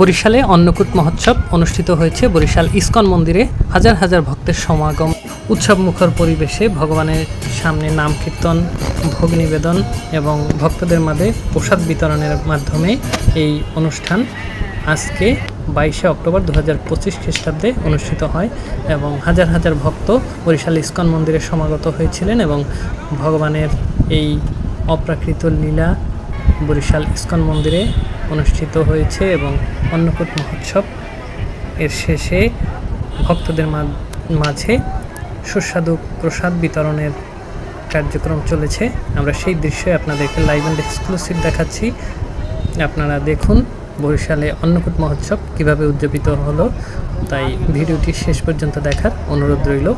বরিশালে অন্নকূট মহোৎসব অনুষ্ঠিত হয়েছে বরিশাল ইস্কন মন্দিরে হাজার হাজার ভক্তের সমাগম। উৎসব মুখর পরিবেশে ভগবানের সামনে নাম কীর্তন, ভোগ নিবেদন এবং ভক্তদের মাঝে প্রসাদ বিতরণের মাধ্যমে এই অনুষ্ঠান আজকে বাইশে অক্টোবর দু হাজার পঁচিশ খ্রিস্টাব্দে অনুষ্ঠিত হয় এবং হাজার হাজার ভক্ত বরিশাল ইস্কন মন্দিরে সমাগত হয়েছিলেন এবং ভগবানের এই অপ্রাকৃত লীলা বরিশাল ইস্কন মন্দিরে অনুষ্ঠিত হয়েছে এবং অন্নকূট মহোৎসব এর শেষে ভক্তদের মাঝে সুস্বাদু প্রসাদ বিতরণের কার্যক্রম চলেছে। আমরা সেই দৃশ্যে আপনাদেরকে লাইভ অ্যান্ড এক্সক্লুসিভ দেখাচ্ছি। আপনারা দেখুন বরিশালে অন্নকূট মহোৎসব কীভাবে উদযাপিত হলো। তাই ভিডিওটি শেষ পর্যন্ত দেখার অনুরোধ রইল।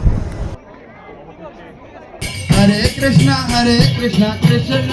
Hare Krishna Hare Krishna Krishna.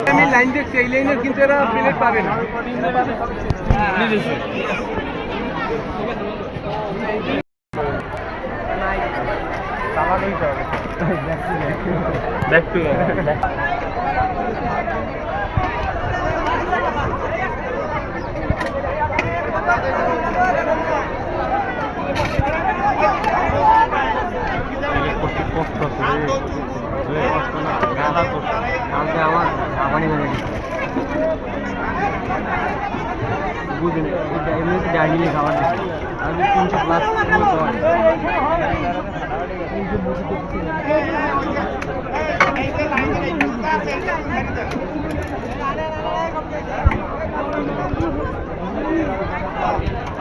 আমি লাইন দেখছি এই লাইনের কিন্তু এরা প্লেট পাবে না। ব্যাক টু আমার খাবার আমি তিনশো প্লাস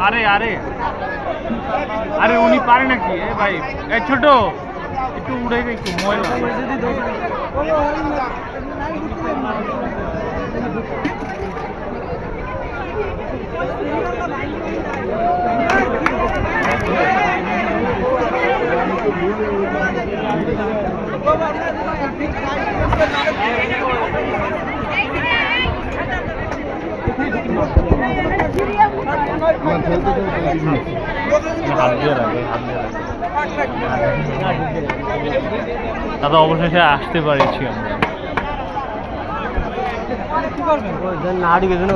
আরে আরে আরে। উনি পারে নাকি? এ ভাই, এ ছোট। একটু উড়ে গেছে ময়লা। দাদা অবশেষে আসতে পারছি আমরা। নাড়ি গেছিল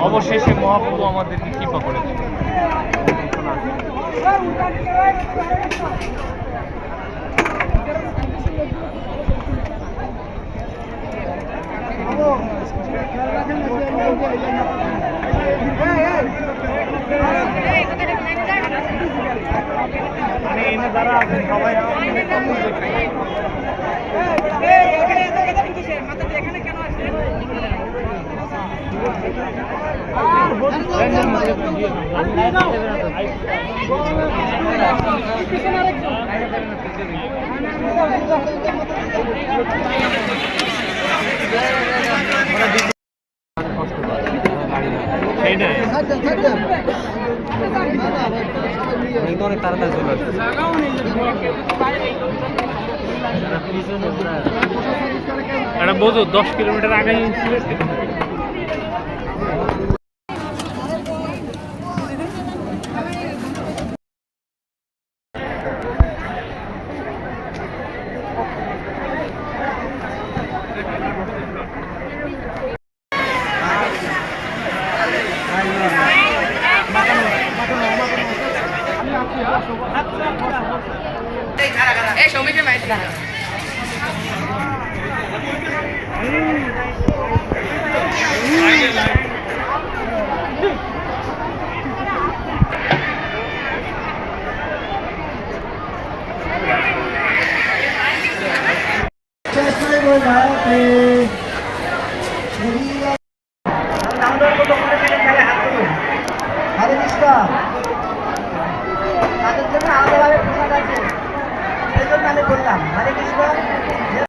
অবশেষে মহাপ্রভু আমাদেরকে কৃপা করেছে মানে এনে যারা আছেন সবাই সেইটাই অনেক তাড়াতাড়ি চলে আসছে এটা বোঝো দশ কিলোমিটার আগে